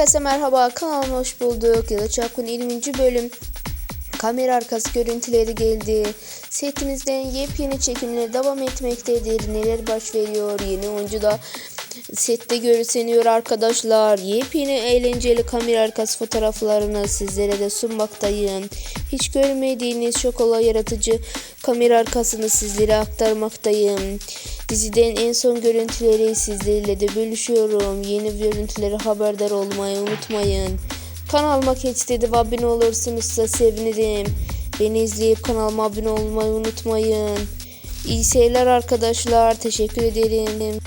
Herkese merhaba kanalıma hoş bulduk. Yalı Çapkın 20. bölüm kamera arkası görüntüleri geldi. Setimizden yepyeni çekimler devam etmektedir. Neler baş veriyor yeni oyuncu da sette görünseniyor arkadaşlar. Yepyeni eğlenceli kamera arkası fotoğraflarını sizlere de sunmaktayım. Hiç görmediğiniz çok olay yaratıcı kamera arkasını sizlere aktarmaktayım. Diziden en son görüntüleri sizlerle de bölüşüyorum. Yeni görüntüleri haberdar olmayı unutmayın. Kanalıma geçti ve abone olursunuzsa sevinirim. Beni izleyip kanalıma abone olmayı unutmayın. İyi seyirler arkadaşlar. Teşekkür ederim.